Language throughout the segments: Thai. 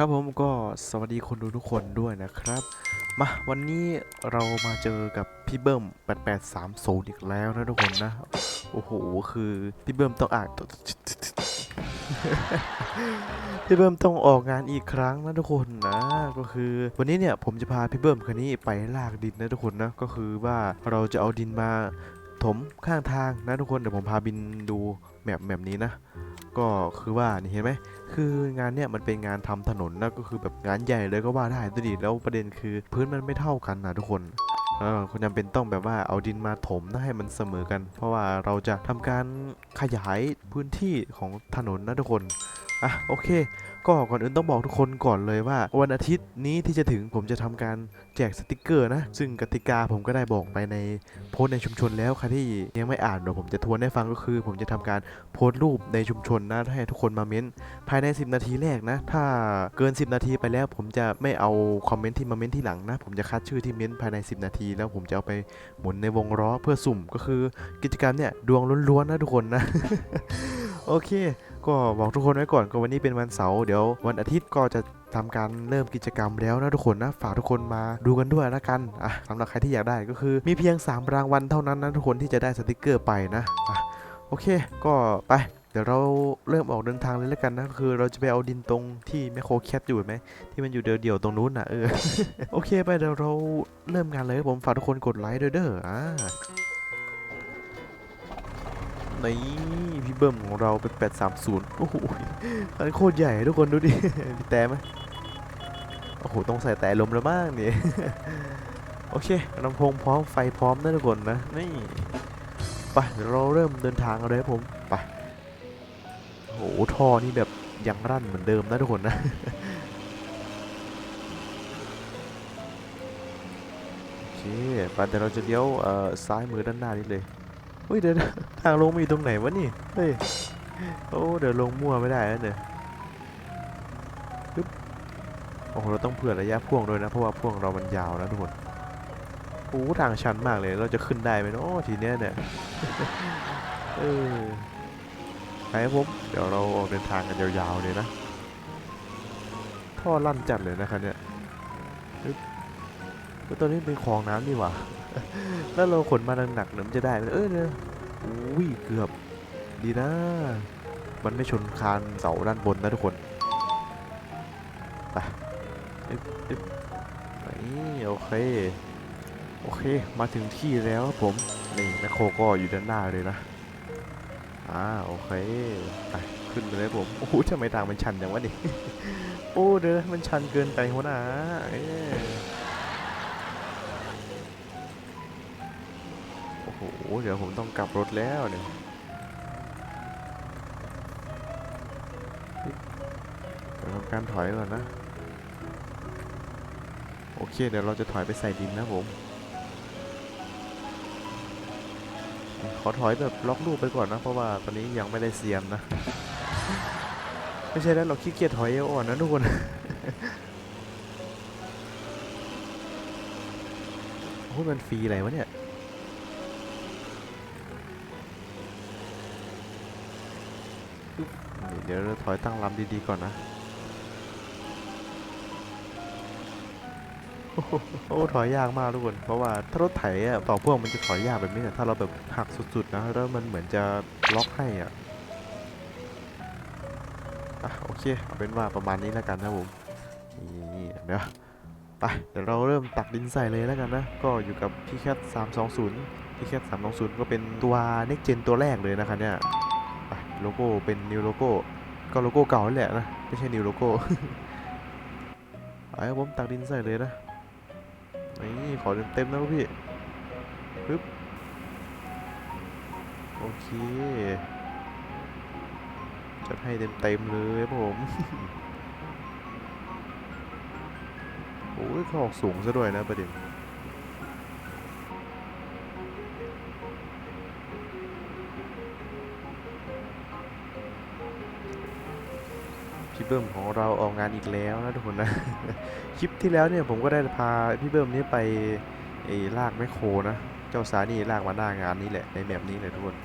ครับผมก็สวัสดีคนดูทุกคนด้วยนะครับ มาวันนี้เรามาเจอกับพี่เบิ้ม8830 อีกแล้วนะทุกคนนะ โอ้โห คือพี่เบิ้มต้องอ่านพี่เบิ้มต้องออกงานอีกครั้งนะทุกคนนะ ก็คือวันนี้เนี่ยผมจะพาพี่เบิ้มคนนี้ไปลากดินนะทุกคนนะ ก็คือว่าเราจะเอาดินมาถมข้างทางนะทุกคนเดี๋ยวผมพาบินดูแมปแมปนี้นะ ก็คือว่านี่เห็นไหมคืองานเนี่ยมันเป็นงานทำถนนนะก็คือแบบงานใหญ่เลยก็ว่าได้ดูดิแล้วประเด็นคือพื้นมันไม่เท่ากันนะทุกคนคุณจำเป็นต้องแบบว่าเอาดินมาถมนะให้มันเสมอกัน เพราะว่าเราจะทำการขยายพื้นที่ของถนนนะทุกคน อะโอเค ก็ก่อนอื่นต้องบอกทุกคนก่อนเลยว่า วันอาทิตย์นี้ที่จะถึงผมจะทำการแจกสติกเกอร์นะ ซึ่งกติกาผมก็ได้บอกไปในโพสในชุมชนแล้วใครที่ยังไม่อ่านเดี๋ยวผมจะทวนให้ฟังก็คือ ผมจะทำการโพสรูปในชุมชนนะให้ทุกคนมาเม้นภายใน 10 นาทีแรกนะ ถ้าเกิน 10 นาทีไปแล้ว ผมจะไม่เอาคอมเมนต์ที่มาเม้นที่หลังนะ ผมจะคัดชื่อที่เม้นภายใน 10 นาที แล้วผมจะเอาไปหมุนในวงล้อเพื่อสุ่มก็คือกิจกรรมเนี่ยดวงล้วนๆนะทุกคนนะ โอเค ก็บอกทุกคนไว้ก่อนก็วันนี้เป็นวันเสาร์เดี๋ยววันอาทิตย์ก็จะทำการเริ่มกิจกรรมแล้วนะทุกคนนะฝากทุกคนมาดูกันด้วยละกันอะสำหรับใครที่อยากได้ก็คือ มีเพียง 3 รางวัลเท่านั้นนะทุกคนที่จะได้สติกเกอร์ไปนะอะโอเค ก็ไปเดี๋ยวเราเริ่มออกเดินทางเลยแล้วกันนะคือเราจะไปเอาดินตรงที่แมคโครแคทอยู่ไหมที่มันอยู่เดี่ยวๆตรงนู้นนะเออโอเคไปเดี๋ยวเราเริ่มงานเลยผมฝากทุกคนกดไลค์ด้วยเด้ออ่า นี่พี่เบิ้มของเราเป็น 830 โอ้โหอันโคตรใหญ่ทุกคนดูดิมีแต่ไหมโอ้โห ต้องใส่แต่ลมแล้วบ้างนี่โอเคลำโพงพร้อม ไฟพร้อมนะทุกคนนะ นี่ไปเราเริ่มเดินทางกันเลยผม ไปโอ้โหท่อนี่แบบยังรั่นเหมือนเดิมนะทุกคนนะโอเคไปเดี๋ยวเราจะเลี้ยวซ้ายมือด้านหน้านี้เลย เฮ้ยเดี๋ยวนทางลงมีตรงไหนวะนี่ เฮ้ย โอ้เดี๋ยวลงมั่วไม่ได้แล้วเนี่ยปึ๊บโอ้โหเราต้องเผื่อระยะพ่วงด้วยนะ เพราะว่าพ่วงเรามันยาวนะทุกคนโอ้ทางชันมากเลย เราจะขึ้นได้ไหมเนาะทีเนี้ยเนี่ย เออไปครับผม เดี๋ยวเราออกเดินทางกันยาวๆเลยนะ ท่อลั่นจัดเลยนะครับเนี่ย แล้วตอนนี้เป็นคลองน้ำนี่หว่า แล้วเราขนมาหนักๆเนี่ยมันจะได้เออเนี่ยอุ้ยเกือบ ดีนะ มันไม่ชนคานเสาด้านบนนะทุกคน ไปอึ๊บอึ๊บนี่โอเค โอเค มาถึงที่แล้วครับผม นี่แมคโคก็อยู่ด้านหน้าเลยนะ อ่าโอเค ไปขึ้นไปเลยผม โอ้โหทำไมทางมันชันอย่างวะนี่ โอ้เด้อมันชันเกินไปหัวหน้า โอ้โหเดี๋ยวผมต้องกลับรถแล้วเนี่ยเดี๋ยวทำการถอยก่อนนะ โอเค เดี๋ยวเราจะถอยไปใส่ดินนะผม ขอถอยแบบล็อกลูกไปก่อนนะ เพราะว่าตอนนี้ยังไม่ได้เซียนนะ ไม่ใช่แล้วเราขี้เกียจถอยเอวอ่อนนะทุกคนโอ้ยมันฟรีอะไรวะเนี่ย ปึ๊บนี่ เดี๋ยวเราถอยตั้งลำดีๆก่อนนะ โอ้โหถอยยากมากทุกคน เพราะว่าถ้ารถไถอะต่อพ่วงมันจะถอยยากแบบนี้แต่ถ้าเราแบบหักสุดๆนะแล้วมันเหมือนจะล็อกให้อะอะโอเคเอาเป็นว่าประมาณนี้แล้วกันนะผมนี่เดี๋ยวไปเดี๋ยวเราเริ่มตักดินใส่เลยแล้วกันนะ ก็อยู่กับพี่แคท320พี่แคท320 ก็เป็นตัว next gen ตัวแรกเลยนะครับเนี่ยโลโก้เป็น new logo ก็ ก็โลโก้เก่าแหละนะ ไม่ใช่ new logo ไปครับผมตักดินใส่เลยนะ นี่ขอเต็มเต็มๆนะพี่ปึ๊บโอเคจัดให้เต็มเต็มๆเลยผมโอ้ยเขาออกสูงซะด้วยนะประเด็น เบิ้มของเราออกงานอีกแล้วนะทุกคนนะ คลิปที่แล้วเนี่ยผมก็ได้พาพี่เบิ้มนี้ไปไอ้ลากแมคโครนะ เจ้าสานี่ลากมาหน้างานนี้แหละในแบบนี้เลยทุกคน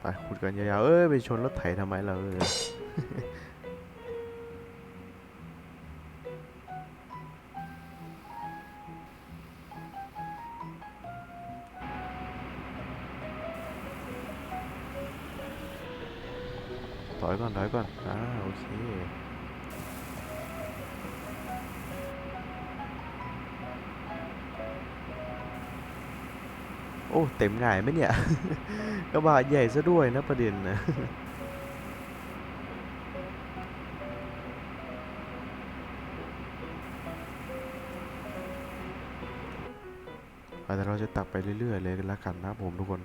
ไปไปขุดกันยาวๆเอ้ยไปชนรถไถทำไมเราเออ ถอยก่อนถอยก่อนอ่าโอเคโอ้เต็มง่ายไหมเนี่ย กระบะใหญ่ซะด้วยนะประเด็นนะอาจจะเราจะตักไปเรื่อยๆเลยละกันนะผมทุกคน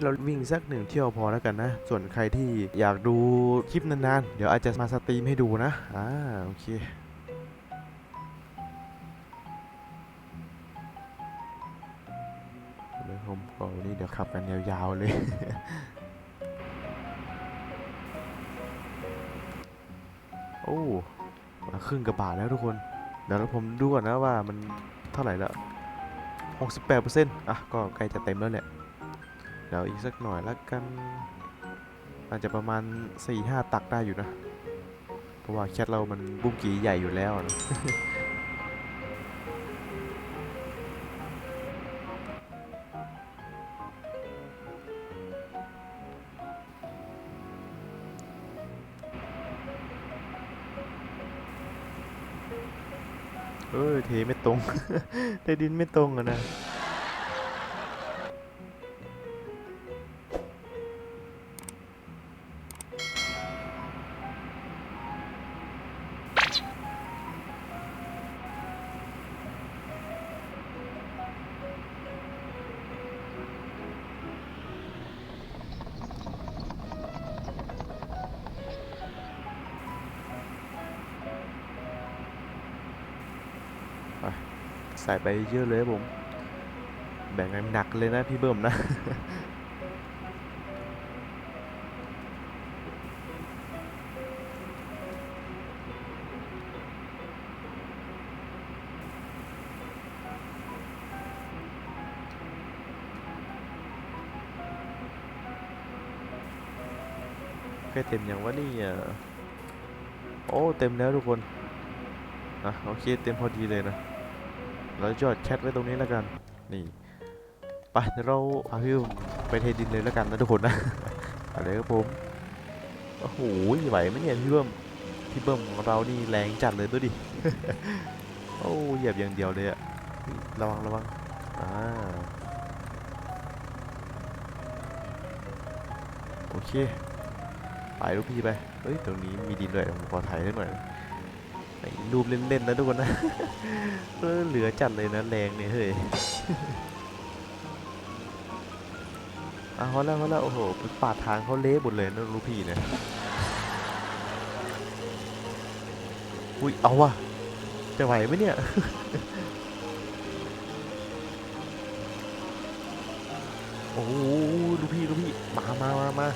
เดี๋ยวนี้เราวิ่งสักหนึ่งเที่ยวพอแล้วกันนะ ส่วนใครที่อยากดูคลิปนานๆ เดี๋ยวอาจจะมาสตรีมให้ดูนะ อ่า โอเคเลยผมก็วันนี้เดี๋ยวขับกันยาวๆเลยโอ้มาครึ่งกระบะแล้วทุกคน เดี๋ยวผมดูก่อนนะว่ามันเท่าไหร่ละ68%อะ ก็ใกล้จะเต็มแล้วแหละ เดี๋ยวอีกสักหน่อยละกันอาจจะประมาณ4-5ตักได้อยู่นะ เพราะว่าแคทเรามันบุ้งกีใหญ่อยู่แล้วนะเออเทไม่ตรง เทดินไม่ตรงอะนะ ใส่ไปเยอะเลยผม แบ่งกันหนักเลยนะพี่เบิ้มนะใกล้เต็มอยังวะนี่อะโอ้ เต็มแล้วทุกคน อะ โอเค เต็มพอดีเลยนะ เราจอดแชทไว้ตรงนี้แล้วกัน นี่ไปเราพาพี่ไปเทดินเลยแล้วกันนะทุกคนนะอะไรครับผมโอ้โหไหวไหมเนี่ยพี่เบิ้มพี่เบิ้มของเรานี่แรงจัดเลยตัวยดิโอ้เหยียบอย่างเดียวเลยอะระวังระวังอ่าโอเคไปลูกพี่ไปเฮ้ยตรงนี้มีดินด้วยผมขอถ่ายได้หน่อย ไอ้รูปเล่นๆนะทุกคนนะเออเหลือจัดเลยนะแรงเนี่ยเฮ้ยอะเขาแล้วเขาแล้วโอ้โหปาดทางเขาเละหมดเลยนะลูกพี่เนี่ยอุ้ยเอาวะจะไหวไหมเนี่ยโอ้โหลูกพี่ลูกพี่มามามามา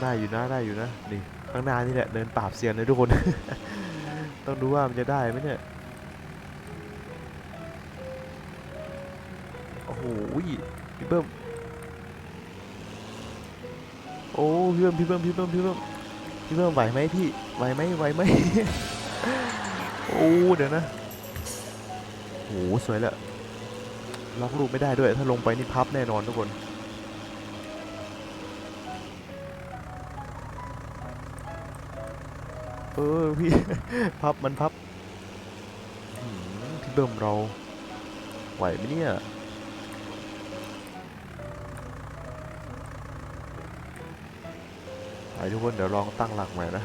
ได้อยู่นะได้อยู่นะนี่ ข้างหน้านี่แหละเดินปราบเซียนเลยทุกคน ต้องดูว่ามันจะได้ไหมเนี่ย โอ้โหพี่เบิ้มโอ้พี่เบิ้มพี่เบิ้มพี่เบิ้มพี่เบิ้มพี่เบิ้มไหวไหมพี่ไหวไหมไหวไหมโอ้เดี๋ยวนะโอ้สวยแล้วล็อกลูกไม่ได้ด้วย ถ้าลงไปนี่พับแน่นอนทุกคน เออพี่ พับมันพับพี่เบิ้มเรา ไหวไหมเนี่ยไปทุกคนเดี๋ยวลองตั้งหลักใหม่นะ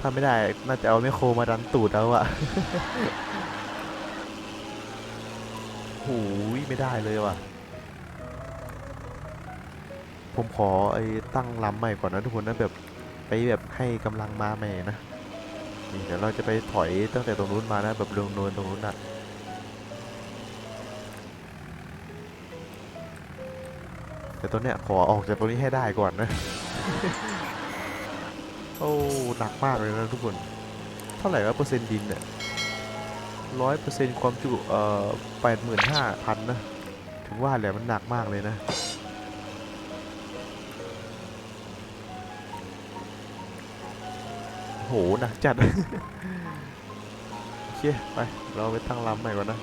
ถ้าไม่ได้ น่าจะเอาไมโครมาดันตูดเอาอะหูยไม่ได้เลยว่ะ ผมขอไอ้ตั้งลำใหม่ก่อนนะทุกคนนะแบบ ไปแบบให้กำลังมาใหม่นะนี่เดี๋ยวเราจะไปถอยตั้งแต่ตรงนู้นมานะแบบลงนินตรงนู้นนะแต่ตัวเนี้ยขอออกจากตรงนี้ให้ได้ก่อนนะโอ้หนักมากเลยนะทุกคน เท่าไหร่ว่าเปอร์เซ็นต์ดินเนี่ยร้อยเปอร์เซ็นต์ความจุเอ่อแปดหมื่นห้าพันนะ ถึงว่าแหละมันหนักมากเลยนะ โหหนักจัด โอเค ไป เราไปตั้งลำใหม่ก่อนนะ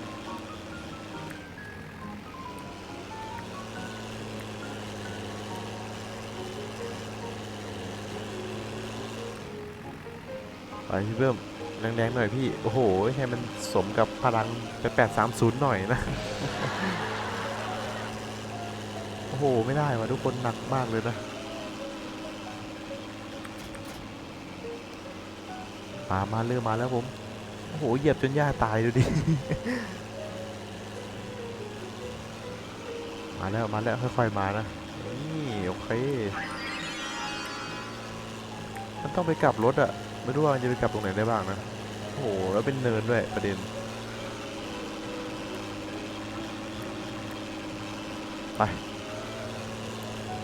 ไปพี่เพิ่มแรงๆหน่อยพี่ โอ้โห ให้มันสมกับพลังไป830หน่อยนะ โอ้โห ไม่ได้ว่ะทุกคนหนักมากเลยนะ มามาเริ่มมาแล้วผม โอ้โห เหยียบจนหญ้าตายดูดิ มาแล้ว มาแล้วค่อยๆมานะ นี่ โอเค มันต้องไปกลับรถอะไม่รู้ว่ามันจะไปกลับตรงไหนได้บ้างนะ โอ้โห แล้วเป็นเนินด้วยประเด็น ไป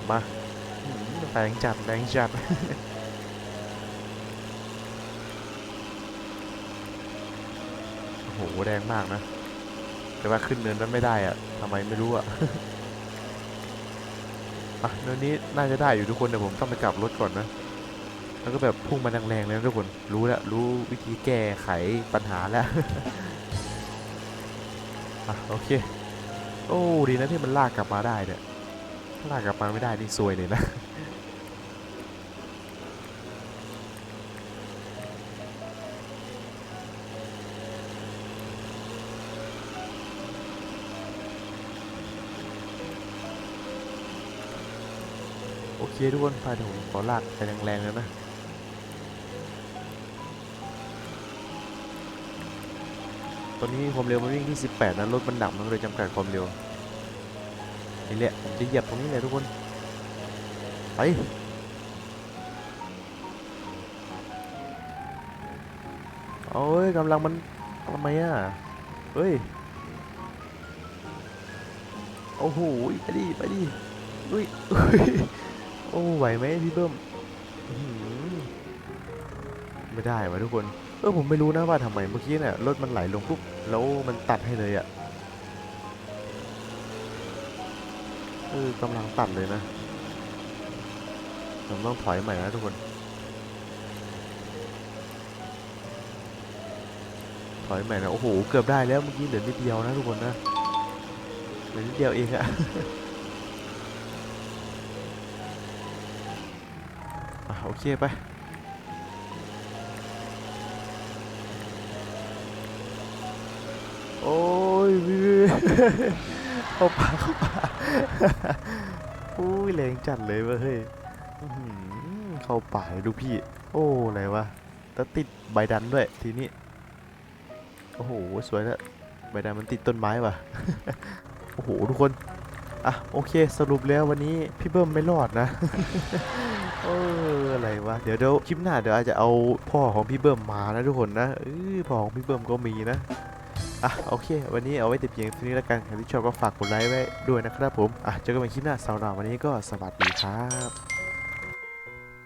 มาแรงจัดแรงจัด โหแรงมากนะ แต่ว่าขึ้นเนินนั้นไม่ได้อะทำไมไม่รู้อะอะเนินนี้น่าจะได้อยู่ทุกคนแต่ผมต้องไปกลับรถก่อนนะ แล้วก็แบบพุ่งมาแรงๆเลยนะทุกคน รู้แล้วรู้วิธีแก้ไขปัญหาแล้ว อะโอเค โอ้ดีนะที่มันลากกลับมาได้เนี่ยลากกลับมาไม่ได้นี่ซวยเลยนะ คทุกคนไปเดี๋ยวผมขอลากไปแรงๆแล้วนะตอนนี้ความเร็วมันวิ่งที่ 18นะรถมันดับมันเลยจำกัดความเร็วนี่แหละผมจะเหยียบตรงนี้เลยทุกคนไปโอ้ยกำลังมันทำไมอะเฮ้ยโอ้โหไปดิไปดิอุ้ยอุ้ย โอ้ไหวไหมพี่เบิ้มไม่ได้วะทุกคนเออผมไม่รู้นะว่าทำไมเมื่อกี้เนี่ยรถมันไหลลงปุ๊บแล้วมันตัดให้เลยอะ่ะเออกำลังตัดเลยนะผมต้องถอยใหม่นะทุกคน ถอยใหม่นะโอ้โหเกือบได้แล้วเมื่อกี้เหลือนิดเดียวนะทุกคนนะเหลือนิดเดียวเองอะ อะ โอเคไปโอ้ยเข้าป่าเข้าป่าอุ้ยแรงจัดเลยเว้ยเข้าป่าเลยดูพี่ โอ้อะไรวะแล้วติดใบดันด้วยทีนี้ โอ้โห สวยแล้วใบดันมันติดต้นไม้ว่ะ โอ้โห ทุกคน อะ โอเค สรุปแล้ววันนี้พี่เบิ้มไม่รอดนะ วะเดี๋ยวเดี๋ยวคลิปหน้าเดี๋ยวอาจจะเอาพ่อของพี่เบิ้มมานะทุกคนนะเออพ่อของพี่เบิ้มก็มีนะอะโอเค วันนี้เอาไว้แต่เพียงเท่านี้แล้วกันใครที่ชอบก็ฝากกดไลค์ไว้ด้วยนะครับผมอะเจอกันใหม่คลิปหน้าสำหรับวันนี้ก็สวัสดีครับ